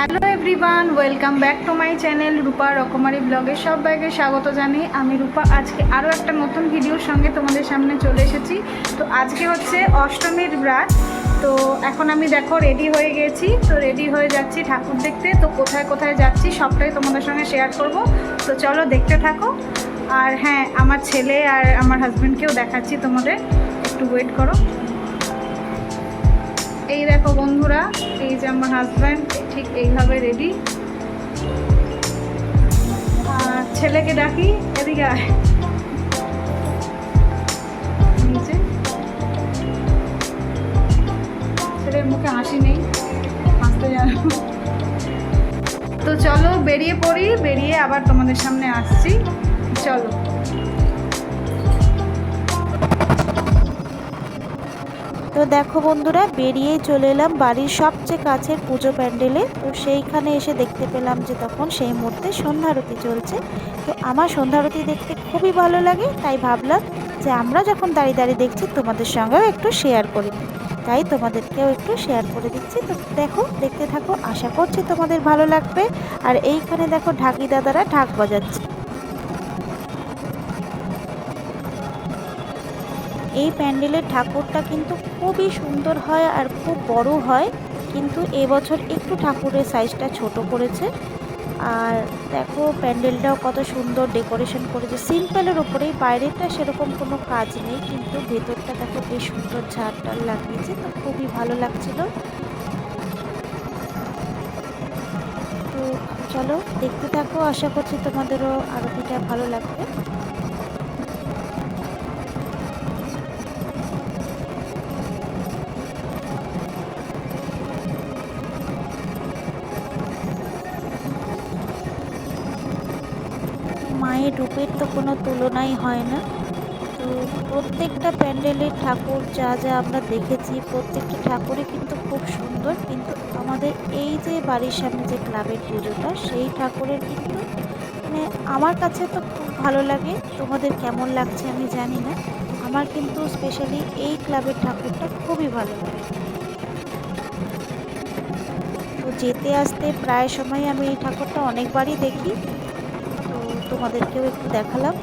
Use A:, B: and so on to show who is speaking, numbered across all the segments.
A: Hello everyone welcome back to my channel Rupa রকমারি ব্লগে ব্যাগে স্বাগত জানাই আমি রূপা। আজকে আরও একটা নতুন ভিডিওর সঙ্গে তোমাদের সামনে চলে এসেছি। তো আজকে হচ্ছে অষ্টমীর রাত তো এখন আমি দেখো রেডি হয়ে গেছি। তো রেডি হয়ে যাচ্ছি ঠাকুর দেখতে। তো কোথায় কোথায় যাচ্ছি সবটাই তোমাদের সঙ্গে শেয়ার করব। তো চলো দেখতে থাকো। আর হ্যাঁ আমার ছেলে আর আমার হাজব্যান্ডকেও দেখাচ্ছি তোমাদের। একটু ওয়েট করো। এই দেখো বন্ধুরা, এই যে আমার হাজব্যান্ড ঠিক এইভাবে রেডি ছেলেকে ডাকি, এদিকে আয়। নিচে। ছেলের মুখে হাসি নেই, হাসতে জানো। তো চলো, বেরিয়ে পড়ি, বেরিয়ে আবার তোমাদের সামনে আসছি। চলো।
B: তো দেখো বন্ধুরা, বেরিয়ে চলে এলাম বাড়ির সবচেয়ে কাছের পুজো প্যান্ডেলে। তো সেইখানে এসে দেখতে পেলাম যে তখন সেই মুহূর্তে সন্ধ্যারতি চলছে। তো আমার সন্ধ্যারতি দেখতে খুবই ভালো লাগে, তাই ভাবলাম যে আমরা যখন দাঁড়িয়ে দাঁড়িয়ে দেখছি, তোমাদের সঙ্গেও একটু শেয়ার করে। তাই তোমাদেরকেও একটু শেয়ার করে দিচ্ছি। তো দেখো, দেখতে থাকো, আশা করছি তোমাদের ভালো লাগবে। আর এইখানে দেখো ঢাকি দাদারা ঢাক বাজাচ্ছে। এই প্যান্ডেলের ঠাকুরটা কিন্তু খুবই সুন্দর হয় আর খুব বড় হয়। কিন্তু এবছর একটু ঠাকুরের সাইজটা ছোট করেছে। আর দেখো প্যান্ডেলটাও কত সুন্দর ডেকোরেশন করেছে। সিম্পলের ওপরেই বাইরেটা সেরকম কোনো কাজ নেই, কিন্তু ভেতরটা দেখো বেশ সুন্দর ঝাড় টার লাগিয়েছে, তো খুবই ভালো লাগছিল। তো চলো, দেখতে থাকো, আশা করছি তোমাদেরও আরতিটা ভালো লাগবে। রূপের তো কোনো তুলনাই হয় না। তো প্রত্যেকটা প্যান্ডেলের ঠাকুর যা যা আমরা দেখেছি, প্রত্যেকটা ঠাকুরই কিন্তু খুব সুন্দর। কিন্তু আমাদের এই যে বাড়ির সামনে যে ক্লাবের পুজোটা, সেই ঠাকুরের কিন্তু মানে আমার কাছে তো খুব ভালো লাগে। তোমাদের কেমন লাগছে আমি জানি না। আমার কিন্তু স্পেশালি এই ক্লাবের ঠাকুরটা খুবই ভালো লাগে। তো যেতে আসতে প্রায় সময় আমি এই ঠাকুরটা অনেকবারই দেখি। তোমাদেরকেও একটু দেখালাম।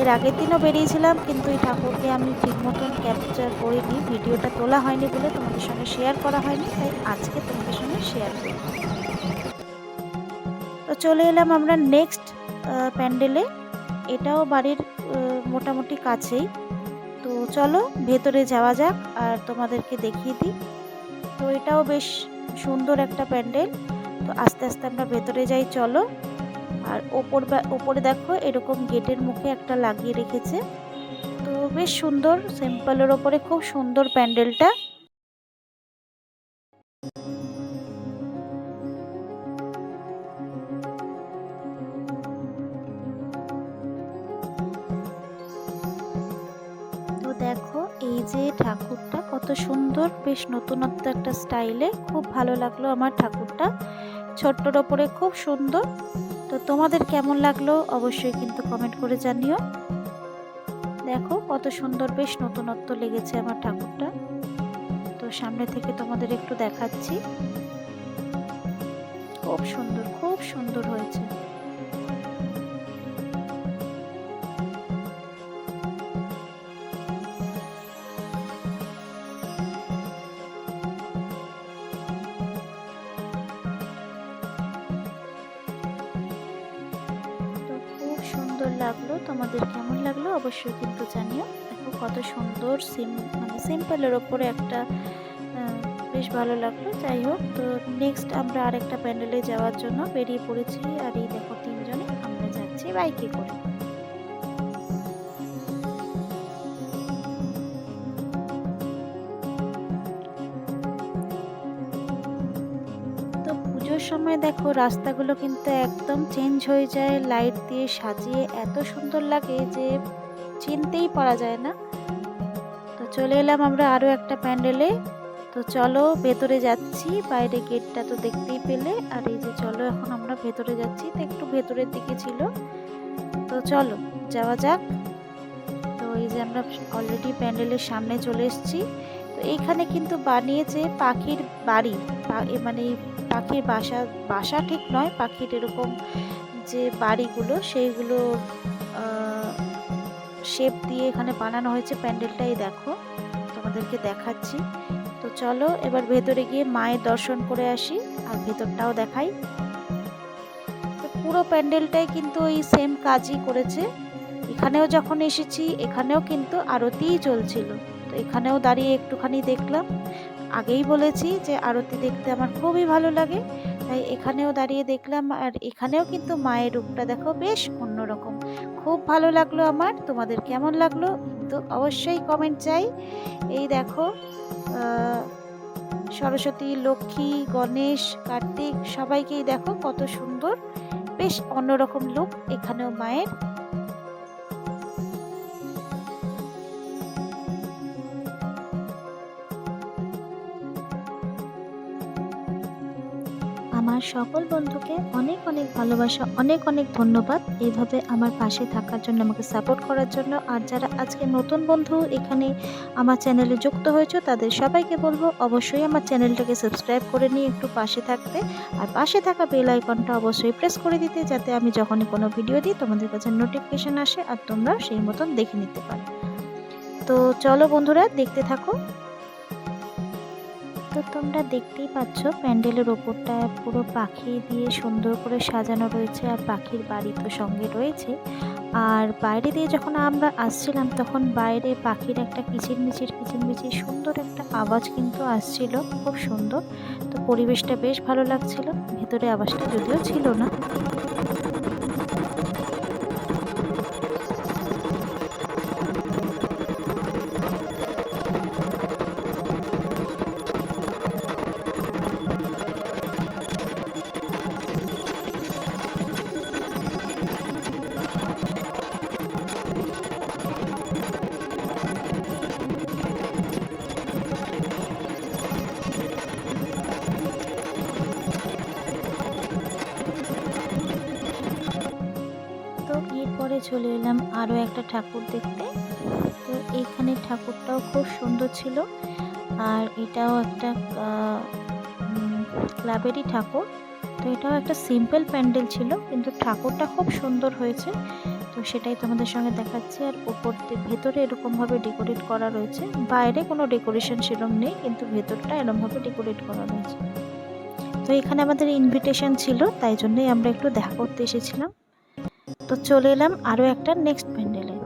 B: এর আগের দিনও বেরিয়েছিলাম, কিন্তু এই ঠাকুরকে আমি ঠিক মতন ক্যাপচার করিনি। ভিডিওটা তোলা হয়নি বলে তোমাদের সঙ্গে শেয়ার করা হয়নি, তাই আজকে তোমাদের সঙ্গে শেয়ার করি তো চলে এলাম আমরা নেক্সট প্যান্ডেলে এটাও বাড়ির মোটামুটি কাছেই। তো চলো ভেতরে যাওয়া যাক আর তোমাদেরকে দেখিয়ে দিই। তো এটাও বেশ সুন্দর একটা প্যান্ডেল। তো আস্তে আস্তে আমরা ভেতরে যাই, চলো। আর ওপর ওপরে দেখো এরকম গেটের মুখে একটা লাগিয়ে রেখেছে। তো বেশ সুন্দর, সিম্পলের ওপরে খুব সুন্দর প্যান্ডেলটা। দেখো এই যে ঠাকুরটা, কত সুন্দর, বেশ নতুনত্ব একটা স্টাইলে। খুব ভালো লাগল আমার ঠাকুরটা। ছোট্টর ওপরে খুব সুন্দর। তো তোমাদের কেমন লাগল অবশ্যই কিন্তু কমেন্ট করে জানিও। দেখো কত সুন্দর বেশ নতুনত্ব লেগেছে আমার ঠাকুরটা। তো সামনে থেকে তোমাদের একটু দেখাচ্ছি। খুব সুন্দর খুব সুন্দর হয়েছে। অবশ্যই কিন্তু জানিও। দেখো কত সুন্দর সিম মানে সিম্পলের ওপরে একটা বেশ ভালো লাগল। যাই হোক তো নেক্সট আমরা আরেকটা প্যান্ডেলে যাওয়ার জন্য বেরিয়ে পড়েছি। আর এই দেখো তিনজনে, আমরা যাচ্ছি বাইকে করে। পুজোর সময় দেখো রাস্তাগুলো কিন্তু একদম চেঞ্জ হয়ে যায়। লাইট দিয়ে সাজিয়ে এত সুন্দর লাগে যে চিনতেই পারা যায় না। তো চলে এলাম আমরা আরও একটা প্যান্ডেলে। তো চলো ভেতরে যাচ্ছি, বাইরে গেটটা তো দেখতেই পেলে। আর এই যে চলো, এখন আমরা ভেতরে যাচ্ছি, তো একটু ভেতরের দিকে ছিল। তো চলো, যাওয়া যাক। তো এই যে আমরা অলরেডি প্যান্ডেলের সামনে চলে এসেছি। তো এইখানে কিন্তু বানিয়েছে পাখির বাড়ি। মানে পাখির বাসা বাসা ঠিক নয়, পাখির এরকম যে বাড়িগুলো, সেইগুলো শেপ দিয়ে এখানে বানানো হয়েছে প্যান্ডেলটাই দেখো, তোমাদেরকে দেখাচ্ছি। তো চলো এবার ভেতরে গিয়ে মায়ের দর্শন করে আসি আর ভেতরটাও দেখাই। তো পুরো প্যান্ডেলটাই কিন্তু ওই সেম কাজই করেছে। এখানেও যখন এসেছি, এখানেও কিন্তু আরতিই চলছিল। তো এখানেও দাঁড়িয়ে একটুখানি দেখলাম। আগেই বলেছি যে আরতি দেখতে আমার খুবই ভালো লাগে। তাই এখানেও দাঁড়িয়ে দেখলাম আর এখানেও কিন্তু মায়ের রূপটা দেখো বেশ অন্যরকম। খুব ভালো লাগল আমার, তোমাদের কেমন লাগল? কিন্তু অবশ্যই কমেন্ট চাই। এই দেখো সরস্বতী, লক্ষ্মী, গণেশ, কার্তিক সবাইকেই দেখো কত সুন্দর, বেশ অন্যরকম লুক এখানেও মায়ের। আমার সকল বন্ধুকে অনেক অনেক ভালোবাসা, অনেক অনেক ধন্যবাদ। এইভাবে আমার পাশে থাকার জন্য, আমাকে সাপোর্ট করার জন্য আর যারা আজকে নতুন বন্ধু এখানে আমার চ্যানেলে যুক্ত হয়েছে, তাদের সবাইকে বলব অবশ্যই আমার চ্যানেলটাকে সাবস্ক্রাইব করে নিয়ে একটু পাশে থাকতে আর পাশে থাকা বেল আইকনটা অবশ্যই প্রেস করে দিতে, যাতে আমি যখনই কোনো ভিডিও দিই, তোমাদের কাছে নোটিফিকেশান আসে আর তোমরা সেই মতন দেখে নিতে পারো। তো চলো বন্ধুরা, দেখতে থাকো। তো তোমরা দেখতেই পাচ্ছ, প্যান্ডেলের ওপরটা পুরো পাখি দিয়ে সুন্দর করে সাজানো রয়েছে আর পাখির বাড়ি তো সঙ্গে রয়েছে। আর বাইরে দিয়ে যখন আমরা আসছিলাম, তখন বাইরে পাখির একটা কিচিরমিচির কিচিরমিচির সুন্দর একটা আওয়াজ কিন্তু আসছিল, খুব সুন্দর। তো পরিবেশটা বেশ ভালো লাগছিল, ভেতরে আওয়াজটা যদিও ছিল না। এরপরে চলে এলাম আরও একটা ঠাকুর দেখতে। তো এইখানে ঠাকুরটাও খুব সুন্দর ছিল। আর এটাও একটা ক্লাবেরই ঠাকুর। তো এটাও একটা সিম্পল প্যান্ডেল ছিল, কিন্তু ঠাকুরটা খুব সুন্দর হয়েছে। তো সেটাই তোমাদের সঙ্গে দেখাচ্ছি। আর ওপর ভেতরে এরকমভাবে ডেকোরেট করা রয়েছে। বাইরে কোনো ডেকোরেশন সেরকম নেই, কিন্তু ভেতরটা এরকমভাবে ডেকোরেট করা রয়েছে। তো এখানে আমাদের ইনভিটেশন ছিল, তাই জন্যই আমরা একটু দেখা করতে এসেছিলাম। তো চলে এলাম আরও একটা নেক্সট প্যান্ডেলে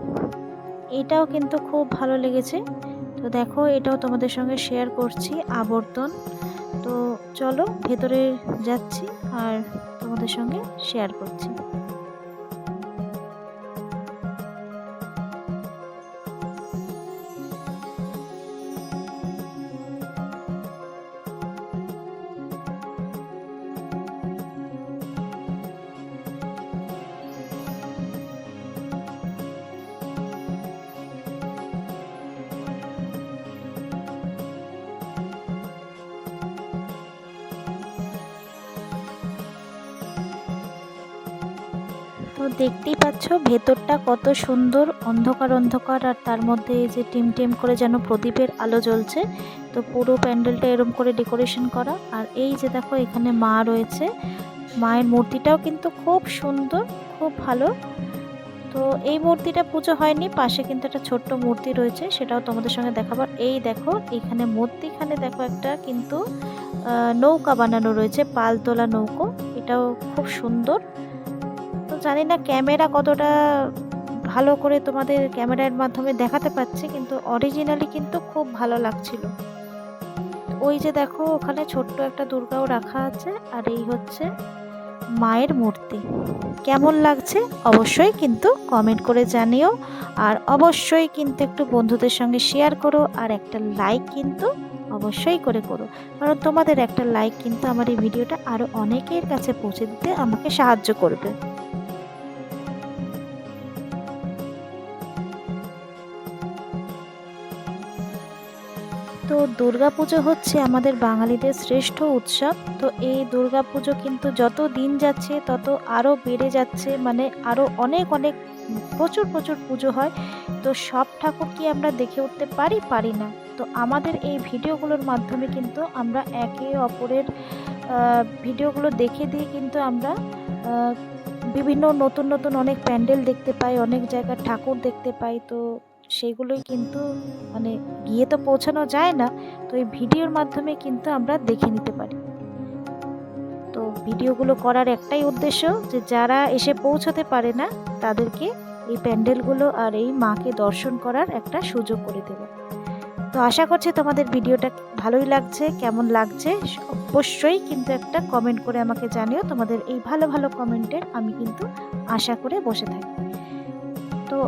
B: এটাও কিন্তু খুব ভালো লেগেছে। তো দেখো, এটাও তোমাদের সঙ্গে শেয়ার করছি, আবর্তন। তো চলো ভেতরে যাচ্ছি আর তোমাদের সঙ্গে শেয়ার করছি। তো দেখতেই পাচ্ছ ভেতরটা কত সুন্দর অন্ধকার অন্ধকার আর তার মধ্যে এই যে টিম টিম করে যেন প্রদীপের আলো জ্বলছে। তো পুরো প্যান্ডেলটা এরম করে ডেকোরেশন করা। আর এই যে দেখো এখানে মা রয়েছে। মায়ের মূর্তিটাও কিন্তু খুব সুন্দর, খুব ভালো। তো এই মূর্তিটা পুজো হয়নি, পাশে কিন্তু একটা ছোট্ট মূর্তি রয়েছে, সেটাও তোমাদের সঙ্গে দেখাবার এই দেখো এখানে মূর্তিখানে দেখো একটা কিন্তু নৌকা বানানো রয়েছে পাল তোলা নৌকো। এটাও খুব সুন্দর। জানি না ক্যামেরা কতটা ভালো করে তোমাদের ক্যামেরার মাধ্যমে দেখাতে পাচ্ছে কিন্তু অরিজিনালি কিন্তু খুব ভালো লাগছিল। ওই যে দেখো, ওখানে ছোট্ট একটা দুর্গাও রাখা আছে, আর এই হচ্ছে মায়ের মূর্তি। কেমন লাগছে অবশ্যই কিন্তু কমেন্ট করে জানিও, আর অবশ্যই কিন্তু একটু বন্ধুদের সঙ্গে শেয়ার করো, আর একটা লাইক কিন্তু অবশ্যই করে করো। কারণ তোমাদের একটা লাইক কিন্তু আমার এই ভিডিওটা আরও অনেকের কাছে পৌঁছে দিতে আমাকে সাহায্য করবে। তো দুর্গাপুজো হচ্ছে আমাদের বাঙালিদের শ্রেষ্ঠ উৎসব। তো এই দুর্গাপুজো কিন্তু যত দিন যাচ্ছে, তত আরও বেড়ে যাচ্ছে। মানে আরও অনেক অনেক প্রচুর প্রচুর পুজো হয়। তো সব ঠাকুর কি আমরা দেখে উঠতে পারি পারি না? তো আমাদের এই ভিডিওগুলোর মাধ্যমে কিন্তু আমরা একে অপরের ভিডিওগুলো দেখে দিয়ে কিন্তু আমরা বিভিন্ন নতুন নতুন অনেক প্যান্ডেল দেখতে পাই, অনেক জায়গার ঠাকুর দেখতে পাই। তো সেগুলোই কিন্তু মানে গিয়ে তো পৌঁছানো যায় না। তো এই ভিডিওর মাধ্যমে কিন্তু আমরা দেখে নিতে পারি। তো ভিডিওগুলো করার একটাই উদ্দেশ্য যে যারা এসে পৌঁছাতে পারে না, তাদেরকে এই প্যান্ডেলগুলো আর এই মাকে দর্শন করার একটা সুযোগ করে দেব। তো আশা করছি তোমাদের ভিডিওটা ভালোই লাগছে, কেমন লাগছে, অবশ্যই কিন্তু একটা কমেন্ট করে আমাকে জানিও। তোমাদের এই ভালো ভালো কমেন্টের আমি কিন্তু আশা করে বসে থাকি। তো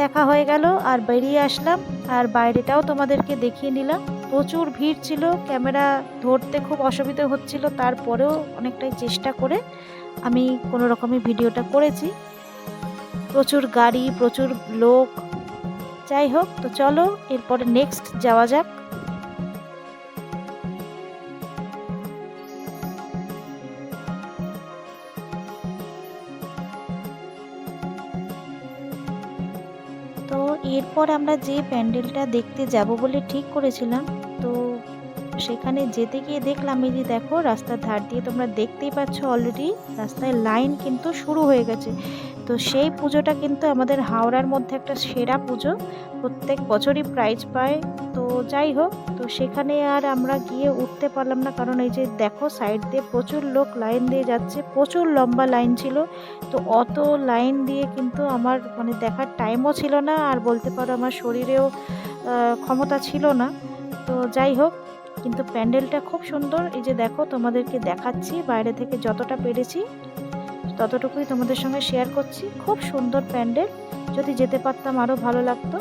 B: দেখা হয়ে গেল, আর বেরিয়ে আসলাম, আর বাইরেটাও তোমাদেরকে দেখিয়ে নিলাম। প্রচুর ভিড় ছিল, ক্যামেরা ধরতে খুব অসুবিধা হচ্ছিল, তারপরেও অনেকটাই চেষ্টা করে আমি কোনো রকমের ভিডিওটা করেছি। প্রচুর গাড়ি, প্রচুর লোক। যাই হোক, তো চলো, এরপরে নেক্সট যাওয়া যাক। এরপর আমরা যে প্যান্ডেলটা দেখতে যাব বলে ঠিক করেছিলাম, তো সেখানে যেতে গিয়ে দেখলাম, এই যে দেখো রাস্তার ধার দিয়ে তোমরা দেখতেই পাচ্ছ অলরেডি রাস্তায় লাইন কিন্তু শুরু হয়ে গেছে। তো সেই পুজোটা কিন্তু আমাদের হাওড়ার মধ্যে একটা সেরা পুজো। প্রত্যেক বছরই প্রাইজ পায়। তো যাই হোক, তো সেখানে আর আমরা গিয়ে উঠতে পারলাম না। কারণ এই যে দেখো সাইড দিয়ে প্রচুর লোক লাইন দিয়ে যাচ্ছে। প্রচুর লম্বা লাইন ছিল। তো অত লাইন দিয়ে কিন্তু আমার মানে দেখার টাইমও ছিল না। আর বলতে পারো আমার শরীরেও ক্ষমতা ছিল না। তো যাই হোক, কিন্তু প্যান্ডেলটা খুব সুন্দর। এই যে দেখো, তোমাদেরকে দেখাচ্ছি। বাইরে থেকে যতটা পেরেছি। ততটুকুই তোমাদের সঙ্গে শেয়ার করছি। খুব সুন্দর প্যান্ডেল। যদি যেতে পারতাম আরও ভালো লাগতো।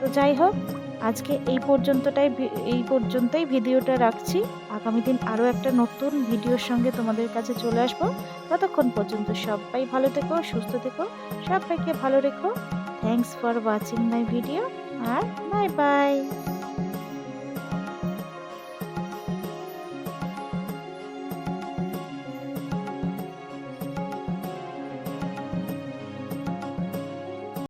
B: তো যাই হোক, আজকে এই পর্যন্তটাই এই পর্যন্তই ভিডিওটা রাখছি। আগামী দিন আরও একটা নতুন ভিডিওর সঙ্গে তোমাদের কাছে চলে আসব। ততক্ষণ পর্যন্ত সবাই ভালো থেকো, সুস্থ থেকো, সবাইকে ভালো রেখো। Thanks for watching my video R bye by